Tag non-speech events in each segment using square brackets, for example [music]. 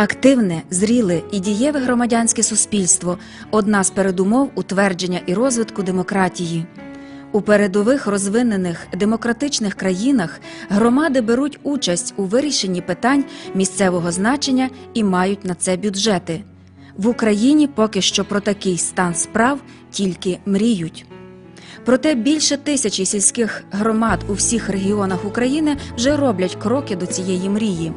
Активне, зріле і дієве громадянське суспільство одна з передумов утвердження і розвитку демократії. У передових розвинених демократичних країнах громади беруть участь у вирішенні питань місцевого значення і мають на це бюджети. В Україні поки що про такий стан справ тільки мріють. Проте більше тисячі сільських громад у всіх регіонах України вже роблять кроки до цієї мрії.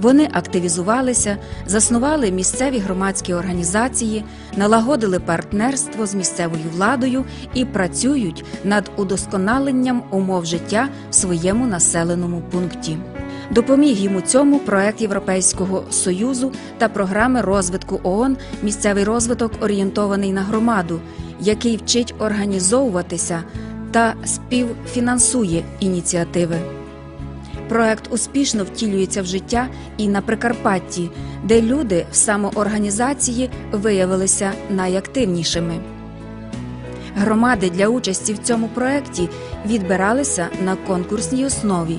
Вони активізувалися, заснували місцеві громадські організації, налагодили партнерство з місцевою владою і працюють над удосконаленням умов життя в своєму населеному пункті. Допоміг йому цьому проект Європейського союзу та програми розвитку ООН Місцевий розвиток орієнтований на громаду, який вчить організовуватися та співфінансує ініціативи. Проект успішно втілюється в життя і на Прикарпатті, де люди в самоорганізації виявилися найактивнішими. Громади для участі в цьому проекті відбиралися на конкурсній основі.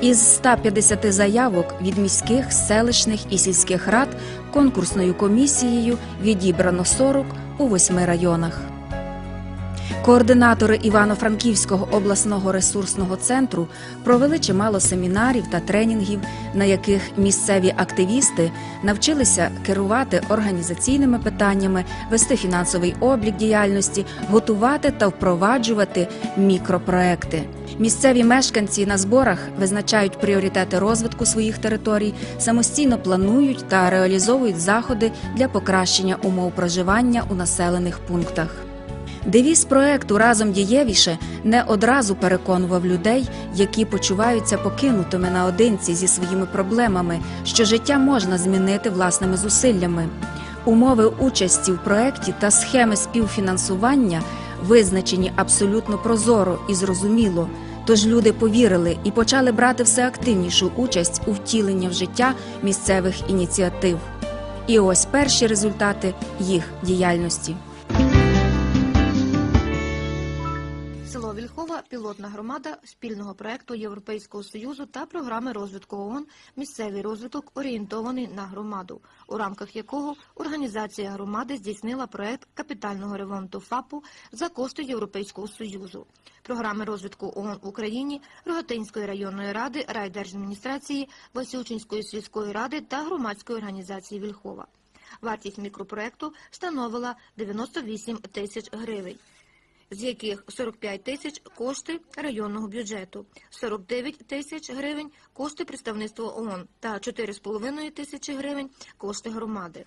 Із 150 заявок від міських, селищних і сільських рад конкурсною комісією відібрано 40 у восьми районах. Координатори Івано-Франківського обласного ресурсного центру провели чимало семінарів та тренінгів, на яких місцеві активісти навчилися керувати організаційними питаннями, вести фінансовий облік діяльності, готувати та впроваджувати мікропроекти. Місцеві мешканці на зборах визначають пріоритети розвитку своїх територій, самостійно планують та реалізовують заходи для покращення умов проживання у населених пунктах. Девіз проекту разом дієвіше не одразу переконував людей, які почуваються покинутими наодинці зі своїми проблемами, що життя можна змінити власними зусиллями. Умови участі в проекті та схеми співфінансування визначені абсолютно прозоро і зрозуміло. Тож люди повірили і почали брати все активнішу участь у втіленні в життя місцевих ініціатив. І ось перші результати їх діяльності. Вільхова пілотна громада спільного проекту Європейського союзу та програми розвитку ООН Місцевий розвиток орієнтований на громаду, у рамках якого організація громади здійснила проект капітального ремонту ФАПу за кошти Європейського союзу, програми розвитку ООН в Україні, Рогатинської районної ради, райдержадміністрації, Васючинської сільської ради та громадської організації Вільхова. Вартість мікропроекту становила 98 тисяч гривень з яких 45 тисяч кошти районного бюджету, 49 тисяч гривень кошти представництва ООН та 4,5 тисячі гривень кошти громади.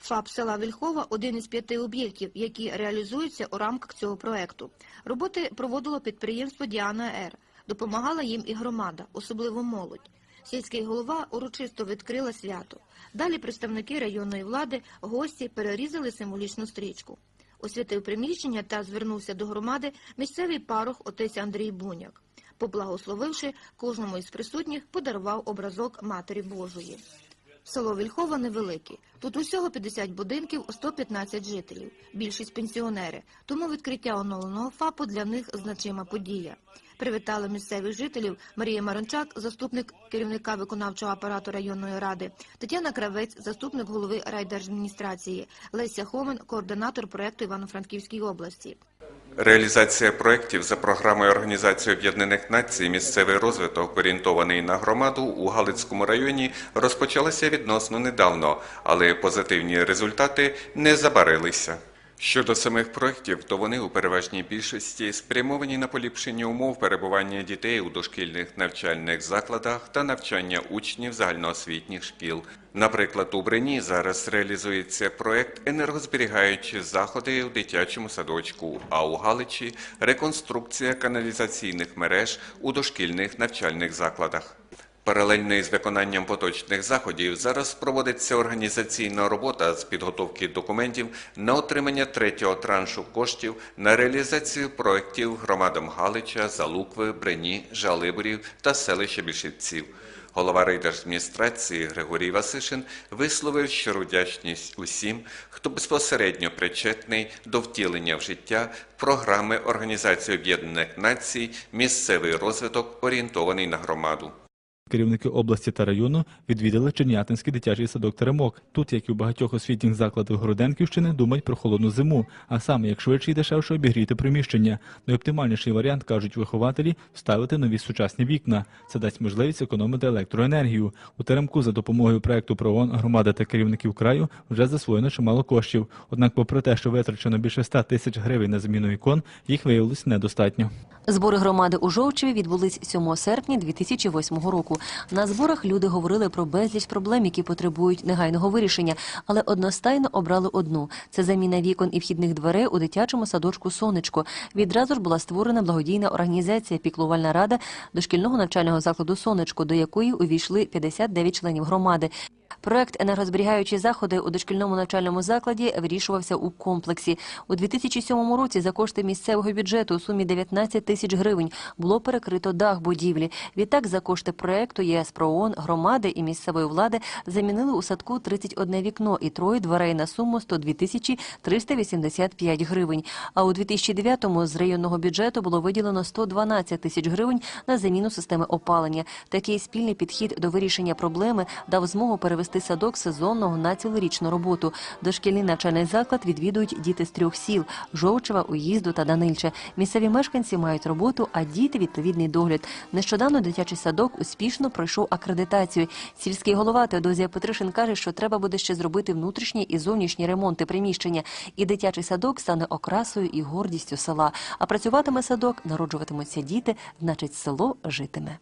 ФАП села Вільхова – один із п'яти об'єктів, які реалізуються у рамках цього проекту. Роботи проводило підприємство Діана Р. Допомагала їм і громада, особливо молодь. Сільський голова урочисто відкрила свято. Далі представники районної влади, гості перерізали символічну стрічку освятив приміщення та звернувся до громади місцевий парох отець Андрій Буняк. Поблагословивши, кожному із присутніх подарував образок Матері Божої. Село Вільхова невелике. Тут усього 50 будинків, 115 жителів, більшість пенсіонери. Тому відкриття оновленого ФАПу для них значима подія. Привітали місцевих жителів Марія Марончак, заступник керівника виконавчого апарату районної ради, Тетяна Кравець, заступник голови райдержадміністрації, Леся Хомен, координатор проекту Івано-Франківській області. Реалізація проєктів за програмою Організації Об'єднаних Націй місцевий розвиток, орієнтований на громаду у Галицькому районі, розпочалася відносно недавно, але позитивні результати не забарилися. Щодо самих проєктів, то вони у переважній більшості спрямовані на поліпшення умов перебування дітей у дошкільних навчальних закладах та навчання учнів загальноосвітніх шкіл. Наприклад, у Брені зараз реалізується проєкт енергозберігаючі заходи у дитячому садочку, а у Галичі реконструкція каналізаційних мереж у дошкільних навчальних закладах. Паралельно із виконанням поточних заходів зараз проводиться організаційна робота з підготовки документів на отримання третього траншу коштів на реалізацію проєктів громадам Галича, Залукви, Брені, Жалиборів та селища Бішівців. Голова райдержадміністрації Григорій Васишин висловив щиру вдячність усім, хто безпосередньо причетний до втілення в життя програми Організації Об'єднаних Націй місцевий розвиток орієнтований на громаду. Керівники області та району відвідали Чернятинський дитячий садок Теремок. Тут, як і у багатьох освітніх закладах Городенківщини, думають про холодну зиму, а саме як швидше і дешевше обігріти приміщення. Найоптимальніший варіант, кажуть вихователі, вставити нові сучасні вікна. Це дасть можливість економити електроенергію. У Теремку за допомогою проекту ПРООН громада та керівників краю вже засвоєно чимало коштів. Однак, попри те, що витрачено більше 100 тисяч гривень на заміну вікон, їх виявилось недостатньо. Збори громади у Жовчеві відбулись 7 серпня 2008 року. На зборах люди говорили про безліч проблем, які потребують негайного вирішення, але одностайно обрали одну – це заміна вікон і вхідних дверей у дитячому садочку «Сонечко». Відразу ж була створена благодійна організація «Піклувальна рада» дошкільного навчального закладу «Сонечко», до якої увійшли 59 членів громади. Проект енергозберігаючі заходи у дошкільному навчальному закладі вирішувався у комплексі. У 2007 році за кошти місцевого бюджету у сумі 19 тисяч гривень було перекрито дах будівлі. Відтак за кошти проекту єС ПРООН, громади і місцевої влади замінили у садку 31 вікно і троє дверей на суму 102 тисячі 385 гривень. А у 2009-му з районного бюджету було виділено 112 тисяч гривень на заміну системи опалення. Такий спільний підхід до вирішення проблеми дав змогу перевести садок сезонного на цілорічну роботу. Дошкільний навчальний заклад відвідують діти з трьох сіл – Жовчева, Уїзду та Данильча. Місцеві мешканці мають роботу, а діти – відповідний догляд. Нещодавно дитячий садок успішно пройшов акредитацію. Сільський голова Теодозія Петришин каже, що треба буде ще зробити внутрішні і зовнішні ремонти приміщення. І дитячий садок стане окрасою і гордістю села. А працюватиме садок, народжуватимуться діти, значить село житиме.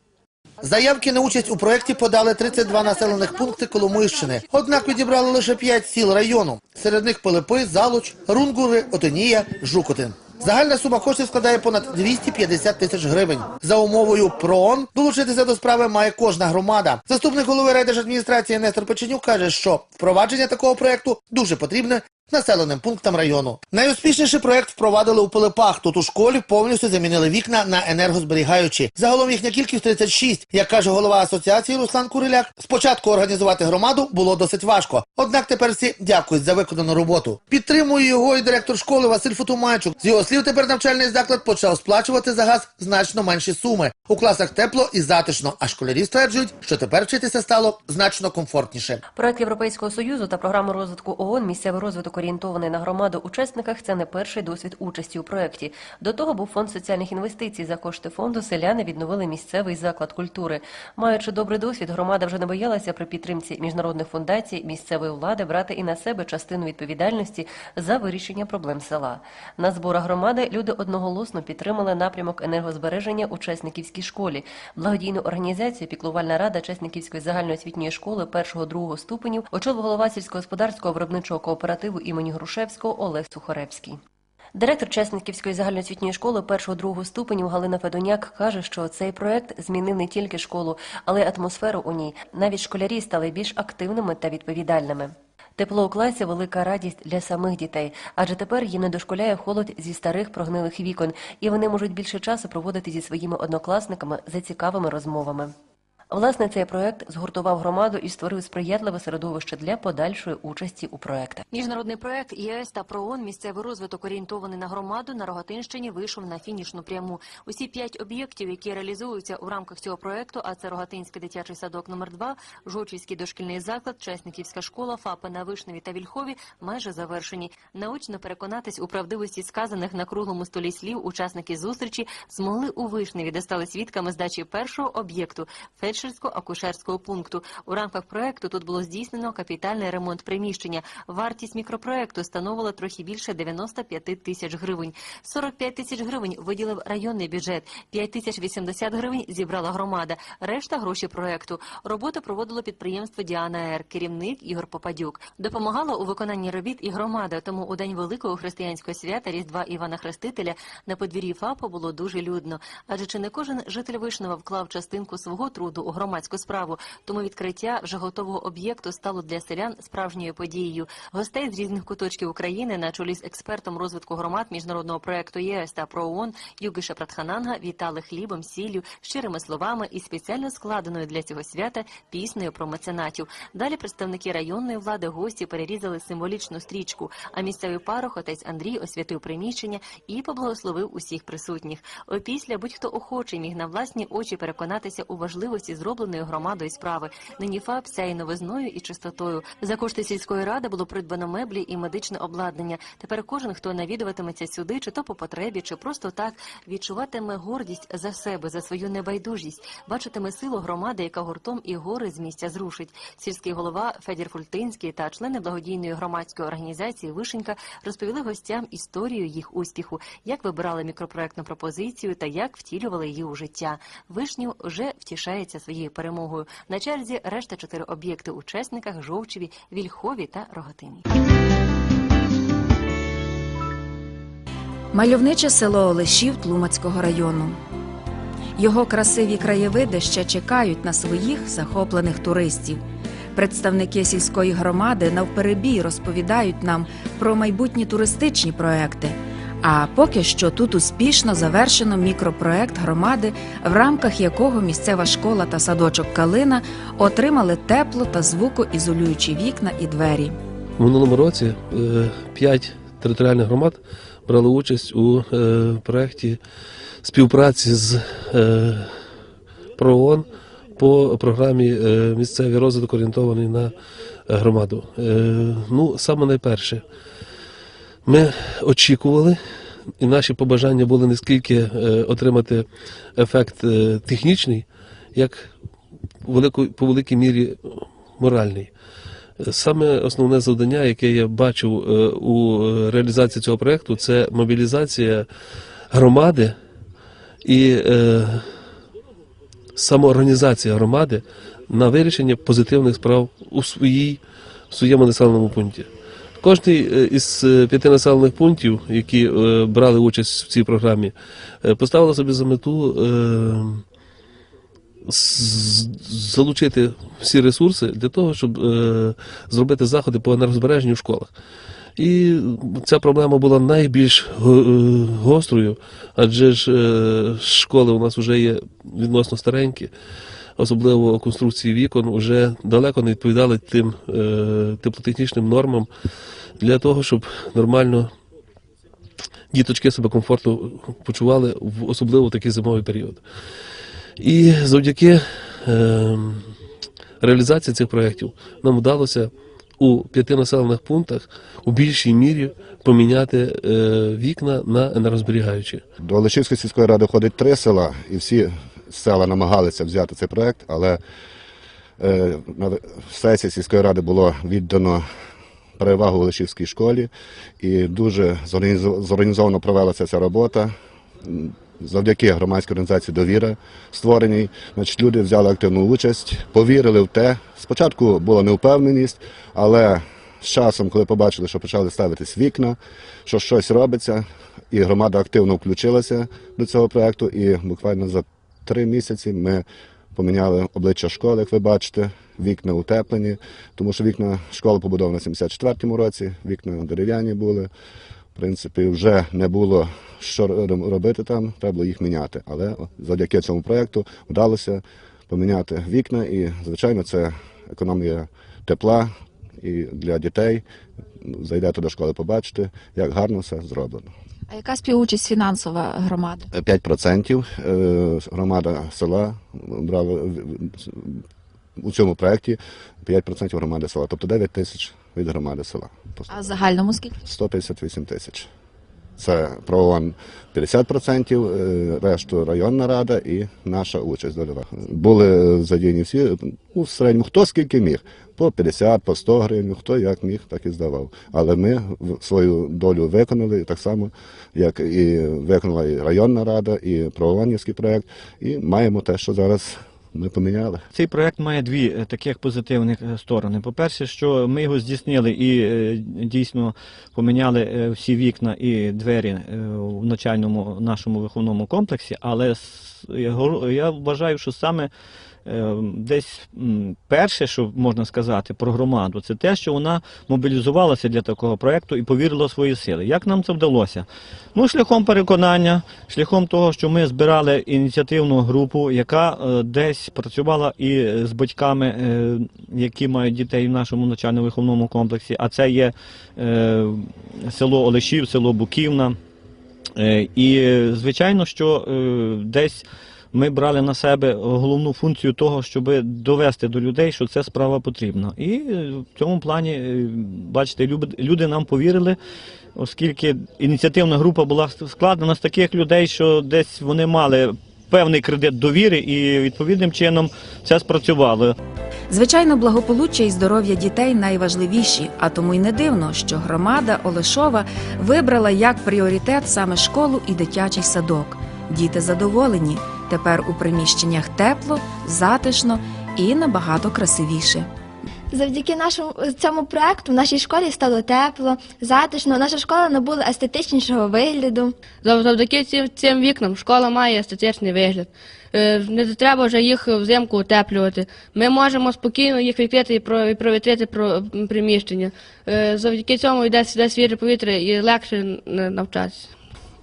Заявки на участь у проєкті подали 32 населених пункти Коломийщини. Однак відібрали лише 5 сіл району. Серед них Пилипи, Залуч, Рунгури, Отонія, Жукотин. Загальна сума коштів складає понад 250 тисяч гривень. За умовою ПРООН долучитися до справи має кожна громада. Заступник голови райдержадміністрації Нестор Печенюк каже, що впровадження такого проєкту дуже потрібне населеним пунктам району. Найуспішніший проєкт впровадили у Пилипах. Тут у школі повністю замінили вікна на енергозберігаючі. Загалом їхня кількість 36. Як каже голова асоціації Руслан Куриляк, спочатку організувати громаду було досить важко. Однак тепер всі дякують за виконану роботу. Підтримує його і директор школи Василь Футумайчук. З його слів, тепер навчальний заклад почав сплачувати за газ значно менші суми. У класах тепло і затишно. А школярі стверджують, що тепер вчитися стало значно комфортніше. Проект Європейського союзу та програми розвитку ООН місцевий розвиток орієнтований на громаду учасниках. Це не перший досвід участі у проєкті. До того був фонд соціальних інвестицій. За кошти фонду селяни відновили місцевий заклад культури. Маючи добрий досвід, громада вже не боялася при підтримці міжнародних фундацій місцевої влади брати і на себе частину відповідальності за вирішення проблем села. На зборах громади люди одноголосно підтримали напрямок енергозбереження у Чесниківській школі. Благодійну організацію Піклувальна рада Чесниківської загальноосвітньої школи першого-другого ступенів очолив голова сільськогосподарського виробничого кооперативу імені Грушевського Олег Сухаревський. Директор Чесниківської загальноосвітньої школи першого-другого ступенів Галина Федоняк каже, що цей проект змінив не тільки школу, але й атмосферу у ній. Навіть школярі стали більш активними та відповідальними. Тепло у класі велика радість для самих дітей, адже тепер їм не дошкуляє холод зі старих прогнилих вікон, і вони можуть більше часу проводити зі своїми однокласниками за цікавими розмовами. Власне, цей проект згуртував громаду і створив сприятливе середовище для подальшої участі у проектах. Міжнародний проект ЄС та ПРООН місцевий розвиток орієнтований на громаду на Рогатинщині вийшов на фінішну пряму. Усі п'ять об'єктів, які реалізуються у рамках цього проекту, а це Рогатинський дитячий садок номер 2 Жовчівський дошкільний заклад, Чесниківська школа, ФАПи на Вишневі та Вільхові, майже завершені. Научно переконатись у правдивості сказаних на круглому столі слів учасники зустрічі змогли у Вишневі, де стали свідками здачі першого об'єкту фельдшерсько-акушерського пункту. У рамках проекту тут було здійснено капітальний ремонт приміщення. Вартість мікропроекту становила трохи більше 95 тисяч гривень. 45 тисяч гривень виділив районний бюджет, 5 тисяч 80 гривень зібрала громада. Решта гроші проекту. Роботу проводило підприємство Діана Р, керівник Ігор Попадюк. Допомагала у виконанні робіт і громада. Тому у день великого християнського свята Різдва Івана Хрестителя на подвір'ї ФАПу було дуже людно. Адже чи не кожен житель Вишнева вклав частинку свого труду у громадську справу. Тому відкриття вже готового об'єкту стало для селян справжньою подією. Гостей з різних куточків України на чолі з експертом розвитку громад міжнародного проекту ЄС та ПРООН Югиша Пратхананга вітали хлібом, сіллю, щирими словами і спеціально складеною для цього свята піснею про меценатів. Далі представники районної влади гості перерізали символічну стрічку. А місцевий парох отець Андрій освятив приміщення і поблагословив усіх присутніх. Опісля будь-хто охочий міг на власні очі переконатися у важливості якості зробленої громадою справи. Нині ФАП сяє новизною і чистотою. За кошти сільської ради було придбано меблі і медичне обладнання. Тепер кожен, хто навідуватиметься сюди, чи то по потребі, чи просто так, відчуватиме гордість за себе, за свою небайдужість, бачитиме силу громади, яка гуртом і гори з місця зрушить. Сільський голова Федір Фультинський та члени благодійної громадської організації Вишенька розповіли гостям історію їх успіху, як вибирали мікропроектну пропозицію та як втілювали її у життя. Вишню вже втішається своєю перемогою. На черзі решта чотири об'єкти у Чесниках, Жовчеві, Вільхові та Рогатині. Мальовниче село Олешів Тлумацького району. Його красиві краєвиди ще чекають на своїх захоплених туристів. Представники сільської громади навперебій розповідають нам про майбутні туристичні проекти. А поки що тут успішно завершено мікропроект громади, в рамках якого місцева школа та садочок Калина отримали тепло та звукоізолюючі вікна і двері. В минулому році е, п'ять територіальних громад брали участь у е, проєкті співпраці з е, ПРООН по програмі місцевий розвиток орієнтований на громаду. Ну, саме найперше, ми очікували, і наші побажання були не скільки е, отримати ефект е, технічний, як велику, по великій мірі моральний. Саме основне завдання, яке я бачив е, у реалізації цього проєкту, це мобілізація громади і самоорганізація громади на вирішення позитивних справ у своїй, в своєму населеному пункті. Кожний е, із е, п'яти населених пунктів, які е, брали участь в цій програмі, поставили собі за мету залучити всі ресурси для того, щоб зробити заходи по енергозбереженню в школах. І ця проблема була найбільш гострою, адже ж школи у нас вже є відносно старенькі, особливо конструкції вікон, вже далеко не відповідали тим е, теплотехнічним нормам для того, щоб нормально діточки себе комфортно почували, в- особливо в такий зимовий період. І завдяки е, реалізації цих проєктів нам вдалося у п'яти населених пунктах у більшій мірі поміняти е, вікна на енергозберігаючі. До Олешівської сільської ради входить три села, і всі села намагалися взяти цей проект, але е, на сесії сільської ради було віддано перевагу Олешівській школі, і дуже зорганізовано провелася ця робота. Завдяки громадській організації Довіра створеній, значить, люди взяли активну участь, повірили в те. Спочатку була неупевненість, але з часом, коли побачили, що почали ставитись вікна, що щось робиться, і громада активно включилася до цього проекту. І буквально за три місяці ми поміняли обличчя школи, як ви бачите, вікна утеплені, тому що вікна школи побудована в 74-му році, вікна дерев'яні були. В принципі, вже не було що робити там, треба було їх міняти. Але завдяки цьому проекту вдалося поміняти вікна, і, звичайно, це економія тепла і для дітей. Зайдете до школи, побачите, як гарно все зроблено. А яка співучасть фінансова громади? 5% е, громада села брала у цьому проєкті 5% громади села, тобто 9 тисяч від громади села. А в загальному скільки? 158 тисяч. Це ПРООН 50%, е, решту районна рада і наша участь дольова. Були задіяні всі, ну, в середньому хто скільки міг. По 50, по 100 гривень, хто як міг, так і здавав. Але ми свою долю виконали, так само, як і виконала і районна рада, і ПРООНівський проєкт, і маємо те, що зараз ми поміняли. Цей проект має дві е, таких позитивних е, сторони. По-перше, що ми його здійснили і е, дійсно поміняли всі вікна і двері в начальному нашому виховному комплексі, але я вважаю, що саме десь перше, що можна сказати про громаду, це те, що вона мобілізувалася для такого проекту і повірила в свої сили. Як нам це вдалося? Ну, шляхом переконання, шляхом того, що ми збирали ініціативну групу, яка е, десь працювала і з батьками, е, які мають дітей в нашому навчально-виховному комплексі, а це є е, село Олешів, село Буківна. І, звичайно, що десь ми брали на себе головну функцію того, щоб довести до людей, що це справа потрібна. І е, в цьому плані, е, бачите, люди нам повірили, оскільки ініціативна група була складена з таких людей, що десь вони мали певний кредит довіри, і відповідним чином це спрацювало. Звичайно, благополуччя і здоров'я дітей найважливіші, а тому й не дивно, що громада Олешова вибрала як пріоритет саме школу і дитячий садок. Діти задоволені. Тепер у приміщеннях тепло, затишно і набагато красивіше. Завдяки нашому цьому проекту в нашій школі стало тепло, затишно. Наша школа набула естетичнішого вигляду. Завдяки цим, цим вікнам школа має естетичний вигляд. Е, Не треба вже їх взимку утеплювати. Ми можемо спокійно їх відкрити і про- провітрити приміщення. Е, Завдяки цьому йде, йде свіже повітря і легше навчатися.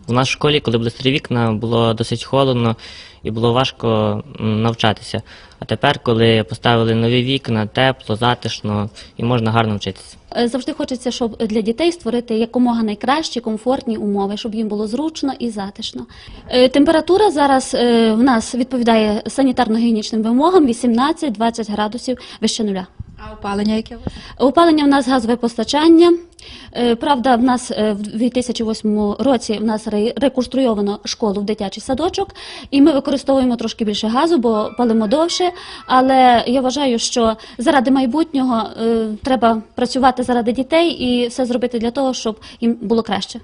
У нашій школі, коли були старі вікна, було досить холодно і було важко навчатися. А тепер, коли поставили нові вікна, тепло, затишно і можна гарно вчитися. Е, Завжди хочеться, щоб для дітей створити якомога найкращі комфортні умови, щоб їм було зручно і затишно. Е, Температура зараз е, в нас відповідає санітарно-гігієнічним вимогам 18-20 градусів вище нуля. А опалення яке у вас? Опалення в нас газове постачання. Е, Правда, в нас е, в 2008 році в нас реконструйовано школу в дитячий садочок, і ми використовуємо трошки більше газу, бо палимо довше. Але я вважаю, що заради майбутнього е, треба працювати заради дітей і все зробити для того, щоб їм було краще.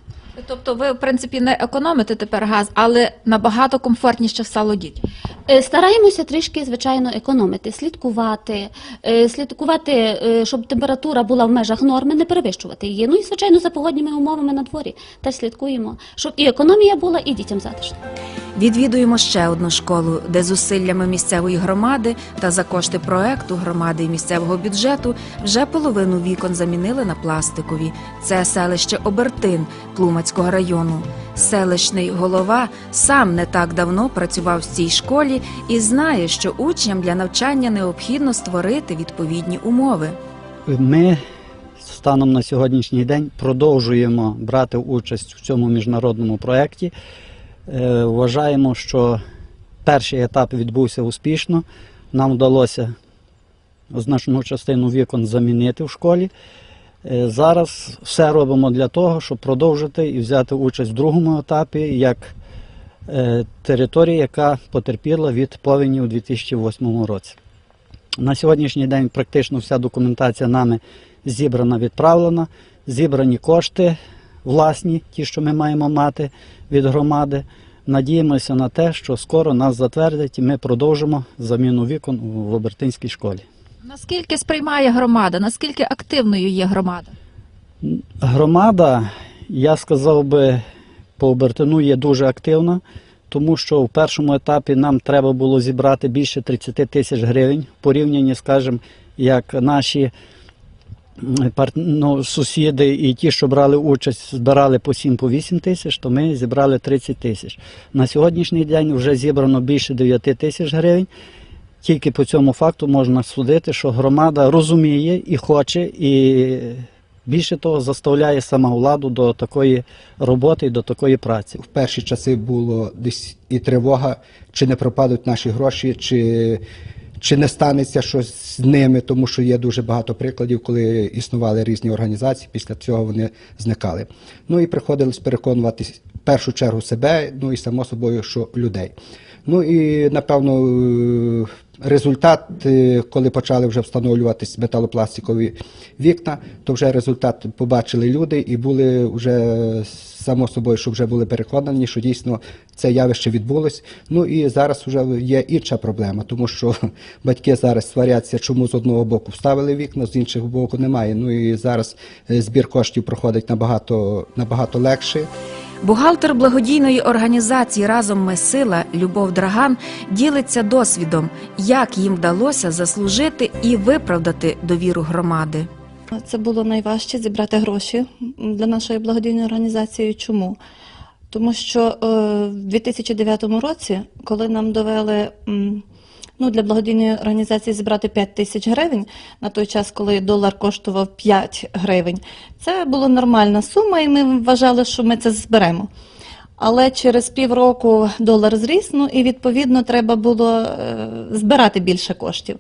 Тобто ви, в принципі, не економите тепер газ, але набагато комфортніше стало дітям. Е, Стараємося трішки, звичайно, економити, слідкувати, е, слідкувати, е, щоб температура була в межах норми, не перевищувати її. Ну і звичайно, за погодніми умовами на дворі теж слідкуємо, щоб і економія була, і дітям затишно. Відвідуємо ще одну школу, де зусиллями місцевої громади та за кошти проекту громади і місцевого бюджету вже половину вікон замінили на пластикові. Це селище Обертин Тлумацького району. Селищний голова сам не так давно працював в цій школі і знає, що учням для навчання необхідно створити відповідні умови. Ми станом на сьогоднішній день продовжуємо брати участь в цьому міжнародному проєкті. Е, Вважаємо, що перший етап відбувся успішно. Нам вдалося значну частину вікон замінити в школі. Е, Зараз все робимо для того, щоб продовжити і взяти участь в другому етапі як е, територія, яка потерпіла від повені у 2008 році. На сьогоднішній день практично вся документація нами зібрана, відправлена, зібрані кошти власні, ті, що ми маємо мати від громади. Надіємося на те, що скоро нас затвердять і ми продовжимо заміну вікон в Обертинській школі. Наскільки сприймає громада? Наскільки активною є громада? Громада, я сказав би, по Обертину є дуже активна, тому що в першому етапі нам треба було зібрати більше 30 тисяч гривень порівнянні, скажімо, як наші ну, сусіди і ті, що брали участь, збирали по 7-8 тисяч, то ми зібрали 30 тисяч. На сьогоднішній день вже зібрано більше 9 тисяч гривень. Тільки по цьому факту можна судити, що громада розуміє і хоче, і більше того, заставляє сама владу до такої роботи і до такої праці. В перші часи було десь і тривога, чи не пропадуть наші гроші, чи, чи не станеться щось з ними, тому що є дуже багато прикладів, коли існували різні організації, після цього вони зникали. Ну і приходилось переконувати в першу чергу себе, ну і само собою, що людей. Ну і напевно результат, е, коли почали вже встановлюватись металопластикові вікна, то вже результат побачили люди і були вже само собою, що вже були переконані, що дійсно це явище відбулось. Ну і зараз вже є інша проблема, тому що [laughs] батьки зараз сваряться, чому з одного боку вставили вікна, з іншого боку немає. Ну і зараз е, збір коштів проходить набагато, набагато легше. Бухгалтер благодійної організації Разом ми сила Любов Драган ділиться досвідом, як їм вдалося заслужити і виправдати довіру громади. Це було найважче зібрати гроші для нашої благодійної організації. Чому? Тому що е, в 2009 році, коли нам довели ну, для благодійної організації зібрати 5 тисяч гривень, на той час, коли долар коштував 5 гривень, це була нормальна сума, і ми вважали, що ми це зберемо. Але через півроку долар зріс, ну і відповідно треба було е, збирати більше коштів.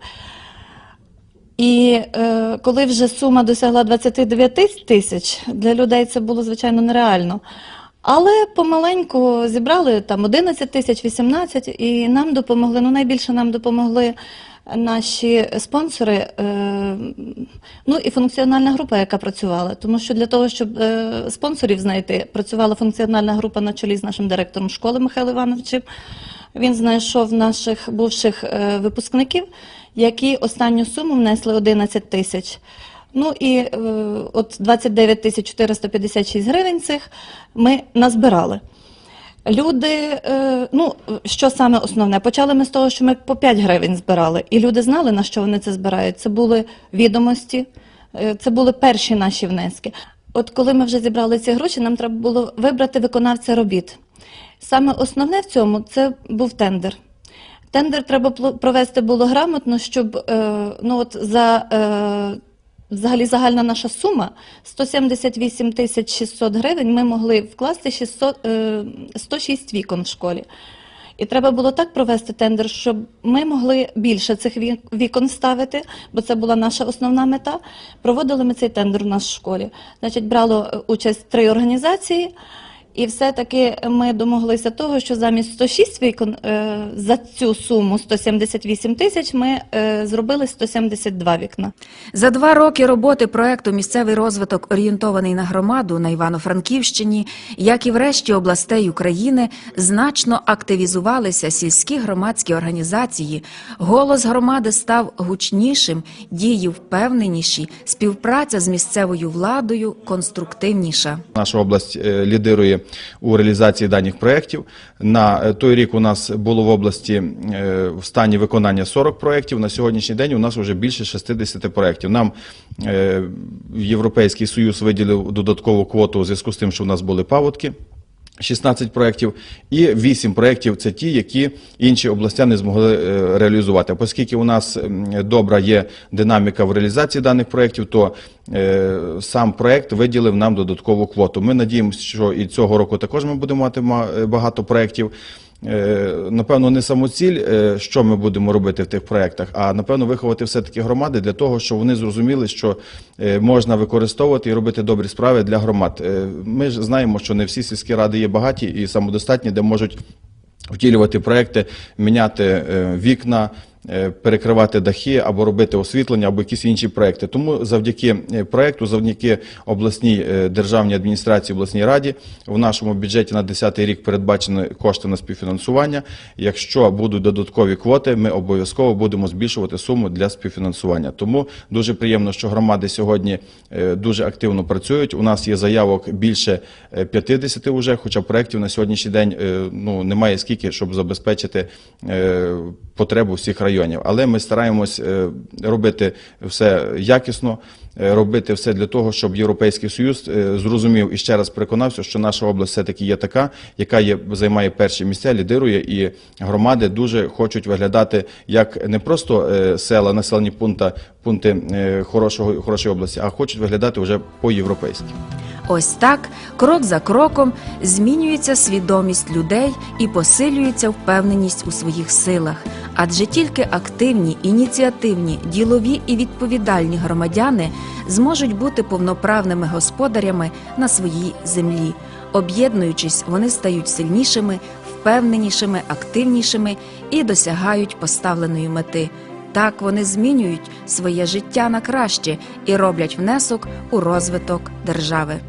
І е, коли вже сума досягла 29 тисяч, для людей це було звичайно нереально. Але помаленьку зібрали там 11 тисяч, 18, і нам допомогли. Ну, найбільше нам допомогли наші спонсори, е, ну і функціональна група, яка працювала. Тому що для того, щоб е, спонсорів знайти, працювала функціональна група на чолі з нашим директором школи Михайлом Івановичем. Він знайшов наших бувших е, випускників, які останню суму внесли 11 тисяч. Ну і е, от 29 тисяч 456 гривень цих ми назбирали. Люди, е, ну що саме основне, почали ми з того, що ми по 5 гривень збирали, і люди знали, на що вони це збирають. Це були відомості, е, це були перші наші внески. От коли ми вже зібрали ці гроші, нам треба було вибрати виконавця робіт. Саме основне в цьому це був тендер. Тендер треба провести було грамотно, щоб ну от за взагалі загальна наша сума 178 тисяч 600 гривень. Ми могли вкласти 600, е, 106 вікон в школі. І треба було так провести тендер, щоб ми могли більше цих ві- вікон ставити, бо це була наша основна мета. Проводили ми цей тендер у нас в школі. Значить, брало е, участь три організації. І все-таки ми домоглися того, що замість 106 вікон е, за цю суму 178 тисяч ми е, зробили 172 вікна. За два роки роботи проекту Місцевий розвиток орієнтований на громаду на Івано-Франківщині, як і в решті областей України, значно активізувалися сільські громадські організації. Голос громади став гучнішим, дії впевненіші, співпраця з місцевою владою конструктивніша. Наша область е, лідирує у реалізації даних проєктів. На е, той рік у нас було в області е, в стані виконання 40 проєктів. На сьогоднішній день у нас вже більше 60 проєктів. Нам е, Європейський Союз виділив додаткову квоту у зв'язку з тим, що у нас були паводки. 16 проєктів і 8 проєктів це ті, які інші областя не змогли е, реалізувати. Оскільки у нас добра є динаміка в реалізації даних проєктів, то е, сам проєкт виділив нам додаткову квоту. Ми надіємося, що і цього року також ми будемо мати ма- е, багато проєктів. Е, Напевно, не самоціль, е, що ми будемо робити в тих проєктах, а напевно виховати все-таки громади для того, щоб вони зрозуміли, що е, можна використовувати і робити добрі справи для громад. Ми ж знаємо, що не всі сільські ради є багаті і самодостатні, де можуть втілювати проекти, міняти вікна. Е, Перекривати дахи або робити освітлення, або якісь інші проекти. Тому завдяки е, проекту, завдяки обласній е, державній адміністрації, обласній раді, в нашому бюджеті на 10 рік передбачені кошти на співфінансування. Якщо будуть додаткові квоти, ми обов'язково будемо збільшувати суму для співфінансування. Тому дуже приємно, що громади сьогодні дуже активно працюють. У нас є заявок більше е, 50 уже, хоча проєктів на сьогоднішній день ну, немає скільки, щоб забезпечити потребу всіх районів. Але ми стараємось е, робити все якісно, е, робити все для того, щоб Європейський Союз е, зрозумів і ще раз переконався, що наша область все-таки є така, яка є, займає перші місця, лідирує, і громади дуже хочуть виглядати як не просто села, населені пункти, пункти хорошого, хорошої області, а хочуть виглядати вже по-європейськи. Ось так, крок за кроком, змінюється свідомість людей і посилюється впевненість у своїх силах. Адже тільки активні, ініціативні, ділові і відповідальні громадяни зможуть бути повноправними господарями на своїй землі. Об'єднуючись, вони стають сильнішими, впевненішими, активнішими і досягають поставленої мети. Так вони змінюють своє життя на краще і роблять внесок у розвиток держави.